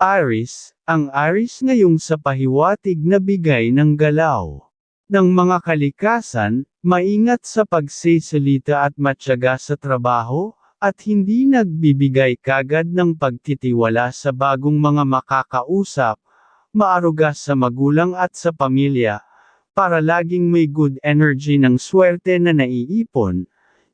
Aris, ang Aris ngayong sa pahiwatig na bigay ng galaw. Ng mga kalikasan, maingat sa pagsisalita at matyaga sa trabaho, at hindi nagbibigay kagad ng pagtitiwala sa bagong mga makakausap, maaruga sa magulang at sa pamilya, para laging may good energy ng swerte na naiipon,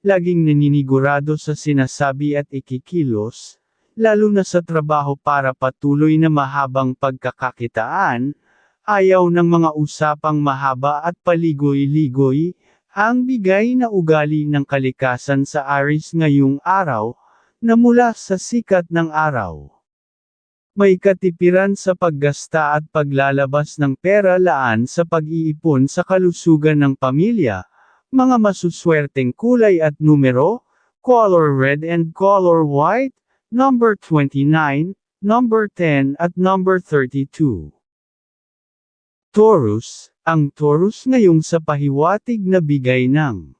laging naninigurado sa sinasabi at ikikilos, lalo na sa trabaho para patuloy na mahabang pagkakakitaan, ayaw ng mga usapang mahaba at paligoy-ligoy, ang bigay na ugali ng kalikasan sa Aris ngayong araw, na mula sa sikat ng araw. May katipiran sa paggasta at paglalabas ng pera laan sa pag-iipon sa kalusugan ng pamilya, mga masuswerteng kulay at numero, color red and color white, number 29, number 10 at number 32. Taurus, ang Taurus ngayong sa pahiwatig na bigay ng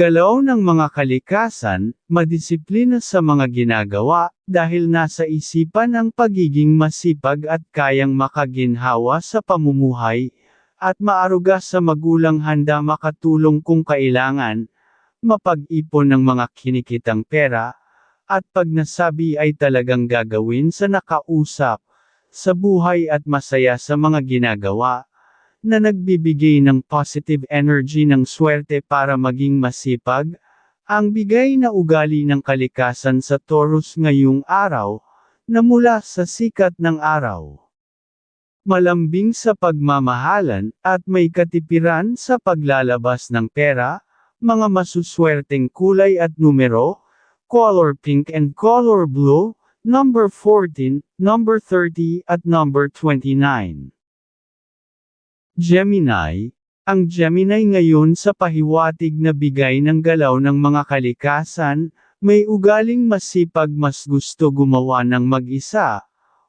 galaw ng mga kalikasan, madisiplina sa mga ginagawa, dahil nasa isipan ang pagiging masipag at kayang makaginhawa sa pamumuhay, at maaruga sa magulang handa makatulong kung kailangan, mapag-ipon ng mga kinikitang pera, at pag nasabi ay talagang gagawin sa nakausap, sa buhay at masaya sa mga ginagawa, na nagbibigay ng positive energy ng swerte para maging masipag, ang bigay na ugali ng kalikasan sa Taurus ngayong araw, na mula sa sikat ng araw. Malambing sa pagmamahalan, at may katipiran sa paglalabas ng pera, mga masuswerteng kulay at numero, color pink and color blue, number 14, number 30 at number 29. Gemini, ang Gemini ngayon sa pahiwatig na bigay ng galaw ng mga kalikasan, may ugaling masipag mas gusto gumawa ng mag-isa,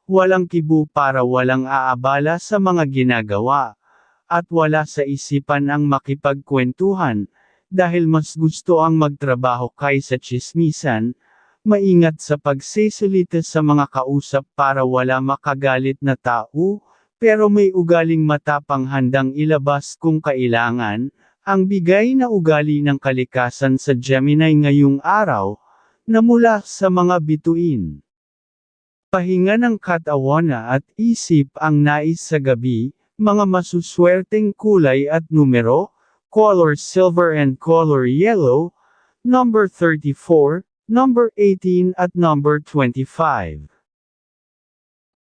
walang kibu para walang aabala sa mga ginagawa, at wala sa isipan ang makipagkwentuhan, dahil mas gusto ang magtrabaho kaysa chismisan, maingat sa pagsisalita sa mga kausap para wala makagalit na tao, pero may ugaling matapang handang ilabas kung kailangan, ang bigay na ugali ng kalikasan sa Gemini ngayong araw, na mula sa mga bituin. Pahinga ng katawana at isip ang nais sa gabi, mga masuswerteng kulay at numero, color silver and color yellow, number 34, number 18 at number 25.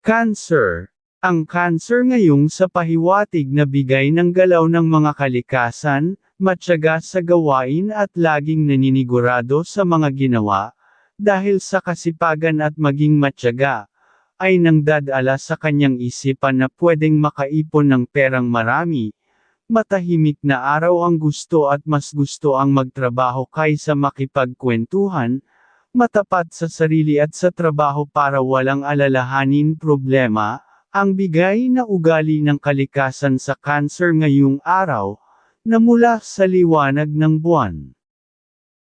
Cancer Ang cancer ngayong sa pahiwatig na bigay ng galaw ng mga kalikasan, matyaga sa gawain at laging naninigurado sa mga ginawa, dahil sa kasipagan at maging matyaga, ay nang dadala sa kanyang isipan na pwedeng makaipon ng perang marami, matahimik na araw ang gusto at mas gusto ang magtrabaho kaysa makipagkwentuhan, matapat sa sarili at sa trabaho para walang alalahanin problema, ang bigay na ugali ng kalikasan sa cancer ngayong araw, na mula sa liwanag ng buwan.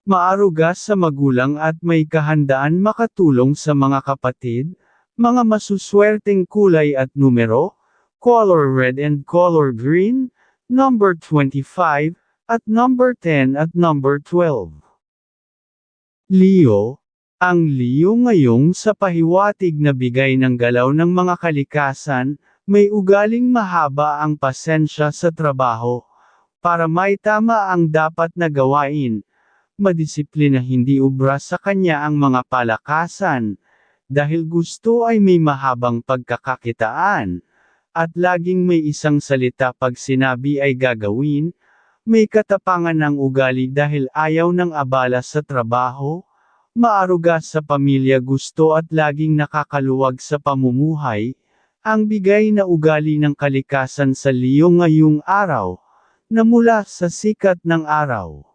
Maaruga sa magulang at may kahandaan makatulong sa mga kapatid, mga masuswerteng kulay at numero, color red and color green, number 25, at number 10 at number 12. Leo, ang Leo ngayong sa pahiwatig na bigay ng galaw ng mga kalikasan, may ugaling mahaba ang pasensya sa trabaho, para may tama ang dapat na gawain, madisiplina hindi ubra sa kanya ang mga palakasan, dahil gusto ay may mahabang pagkakakitaan, at laging may isang salita pag sinabi ay gagawin, may katapangan ng ugali dahil ayaw ng abala sa trabaho, maaruga sa pamilya gusto at laging nakakaluwag sa pamumuhay, ang bigay na ugali ng kalikasan sa Leo ngayong araw, na mula sa sikat ng araw.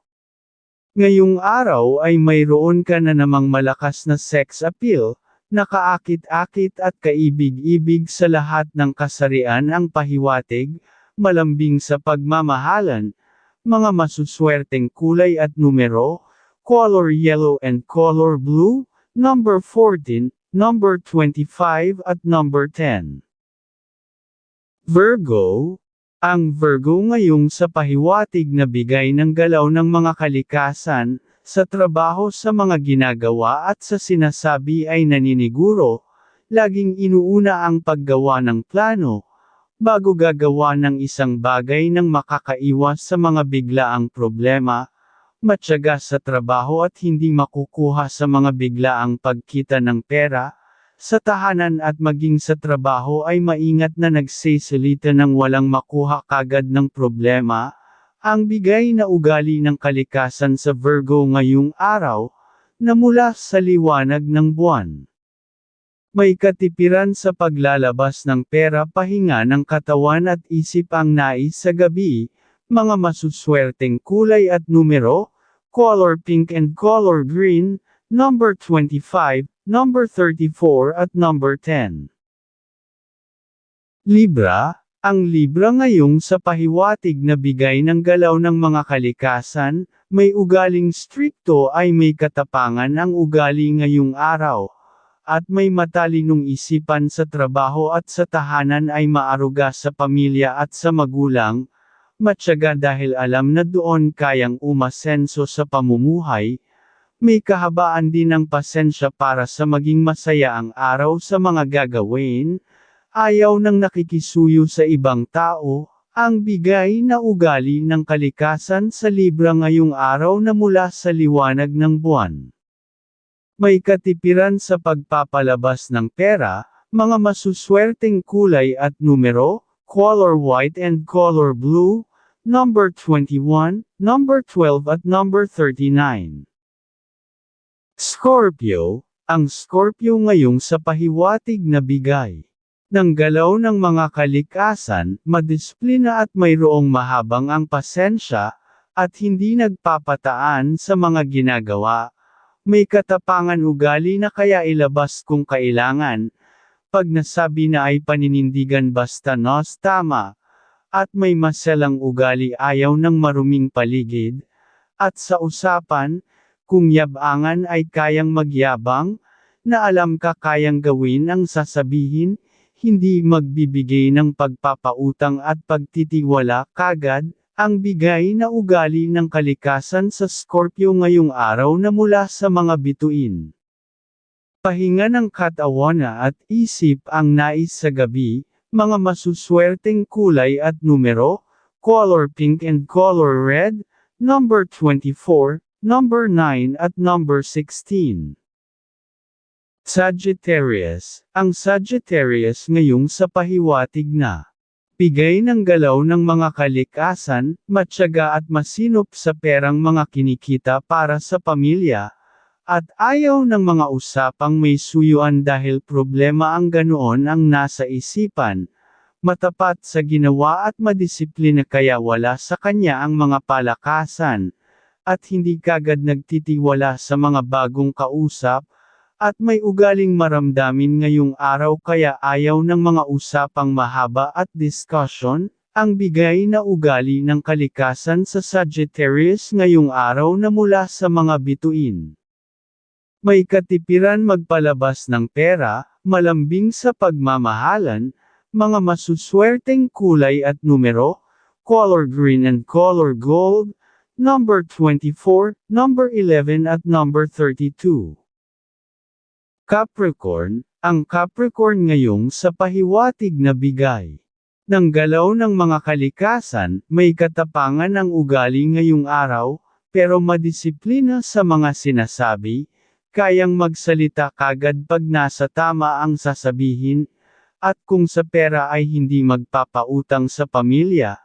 Ngayong araw ay mayroon ka na namang malakas na sex appeal, nakaakit-akit at kaibig-ibig sa lahat ng kasarian ang pahiwatig, malambing sa pagmamahalan, mga masuswerteng kulay at numero, color yellow and color blue, number 14, number 25 at number 10. Virgo, ang Virgo ngayong sa pahiwatig na bigay ng galaw ng mga kalikasan, sa trabaho sa mga ginagawa at sa sinasabi ay naniniguro, laging inuuna ang paggawa ng plano, bago gagawa ng isang bagay nang makakaiwas sa mga biglaang problema, matyaga sa trabaho at hindi makukuha sa mga biglaang pagkita ng pera, sa tahanan at maging sa trabaho ay maingat na nagsisalita ng walang makuha kagad ng problema, ang bigay na ugali ng kalikasan sa Virgo ngayong araw, na mula sa liwanag ng buwan. May katipiran sa paglalabas ng pera pahinga ng katawan at isip ang nais sa gabi, mga masuswerteng kulay at numero, color pink and color green, number 25, number 34 at number 10. Libra, ang Libra ngayong sa pahiwatig na bigay ng galaw ng mga kalikasan, may ugaling strikto ay may katapangan ang ugali ngayong araw, at may matalinong isipan sa trabaho at sa tahanan ay maaruga sa pamilya at sa magulang, matyaga dahil alam na doon kayang umasenso sa pamumuhay, may kahabaan din ng pasensya para sa maging masaya ang araw sa mga gagawin, ayaw ng nakikisuyo sa ibang tao, ang bigay na ugali ng kalikasan sa Libra ngayong araw na mula sa liwanag ng buwan. May katipiran sa pagpapalabas ng pera, mga masuswerteng kulay at numero, color white and color blue, number 21, number 12 at number 39. Scorpio, ang Scorpio ngayong sa pahiwatig na bigay. Ng galaw ng mga kalikasan, madisiplina at mayroong mahabang ang pasensya, at hindi nagpapataan sa mga ginagawa. May katapangan ugali na kaya ilabas kung kailangan. Pag nasabi na ay paninindigan basta nos tama. At may maselang ugali ayaw ng maruming paligid. At sa usapan, kung yabangan ay kayang magyabang, na alam ka kayang gawin ang sasabihin, hindi magbibigay ng pagpapautang at pagtitiwala kagad, ang bigay na ugali ng kalikasan sa Scorpio ngayong araw na mula sa mga bituin. Pahinga ng katawana at isip ang nais sa gabi, mga masuswerteng kulay at numero, color pink and color red, number 24, number 9 at number 16. Sagittarius, ang Sagittarius ngayong sa pahiwatig na. Bigay ng galaw ng mga kalikasan, matyaga at masinop sa perang mga kinikita para sa pamilya, at ayaw ng mga usapang may suyuan dahil problema ang ganoon ang nasa isipan, matapat sa ginawa at madisiplina kaya wala sa kanya ang mga palakasan, at hindi kagad nagtitiwala sa mga bagong kausap, at may ugaling maramdamin ngayong araw kaya ayaw ng mga usapang mahaba at discussion, ang bigay na ugali ng kalikasan sa Sagittarius ngayong araw na mula sa mga bituin. May katipiran magpalabas ng pera, malambing sa pagmamahalan, mga masuswerteng kulay at numero, color green and color gold, number 24, number 11 at number 32. Capricorn, ang Capricorn ngayong sa pahiwatig na bigay. Ng galaw ng mga kalikasan, may katapangan ang ugali ngayong araw, pero madisiplina sa mga sinasabi, kayang magsalita kagad pag nasa tama ang sasabihin, at kung sa pera ay hindi magpapautang sa pamilya,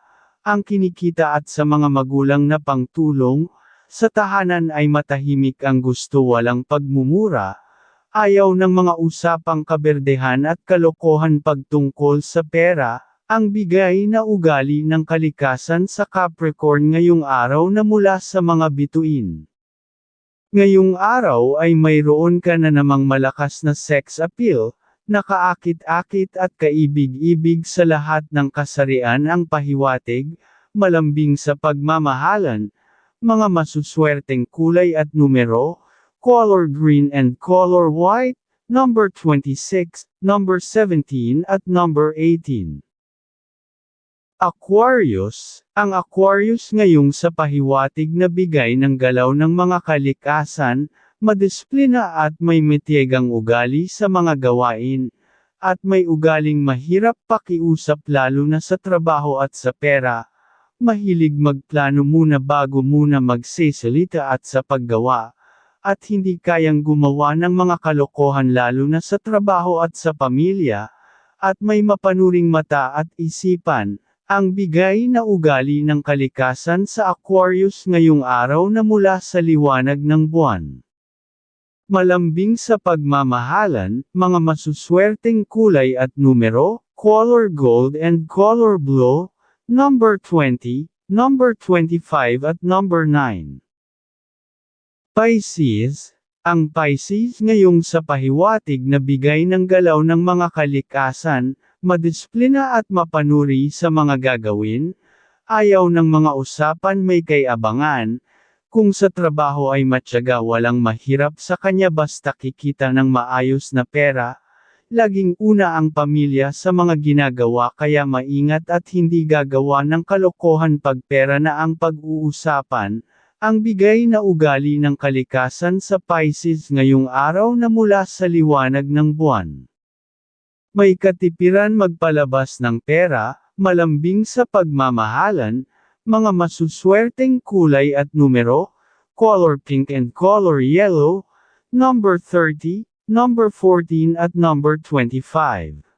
ang kinikita at sa mga magulang na pangtulong, sa tahanan ay matahimik ang gusto walang pagmumura, ayaw ng mga usapang kaberdehan at kalokohan pagtungkol sa pera, ang bigay na ugali ng kalikasan sa Capricorn ngayong araw na mula sa mga bituin. Ngayong araw ay mayroon ka na namang malakas na sex appeal, Nakaakit-akit at kaibig-ibig sa lahat ng kasarian ang pahiwatig, malambing sa pagmamahalan, mga masuswerteng kulay at numero, color green and color white, number 26, number 17 at number 18. Aquarius, ang Aquarius ngayong sa pahiwatig na bigay ng galaw ng mga kalikasan, madisiplina at may mityegang ugali sa mga gawain, at may ugaling mahirap pakiusap lalo na sa trabaho at sa pera, mahilig magplano muna bago muna magsisalita at sa paggawa, at hindi kayang gumawa ng mga kalokohan lalo na sa trabaho at sa pamilya, at may mapanuring mata at isipan, ang bigay na ugali ng kalikasan sa Aquarius ngayong araw na mula sa liwanag ng buwan. Malambing sa pagmamahalan, mga masuswerteng kulay at numero, color gold and color blue, number 20, number 25 at number 9. Pisces, ang Pisces ngayong sa pahiwatig na bigay ng galaw ng mga kalikasan, madisiplina at mapanuri sa mga gagawin, ayaw ng mga usapan may kayabangan, kung sa trabaho ay matyaga walang mahirap sa kanya basta kikita ng maayos na pera, laging una ang pamilya sa mga ginagawa kaya maingat at hindi gagawa ng kalokohan pag pera na ang pag-uusapan, ang bigay na ugali ng kalikasan sa Pisces ngayong araw na mula sa liwanag ng buwan. May katipiran magpalabas ng pera, malambing sa pagmamahalan, mga masuswerteng kulay at numero, color pink and color yellow, number 30, number 14 at number 25.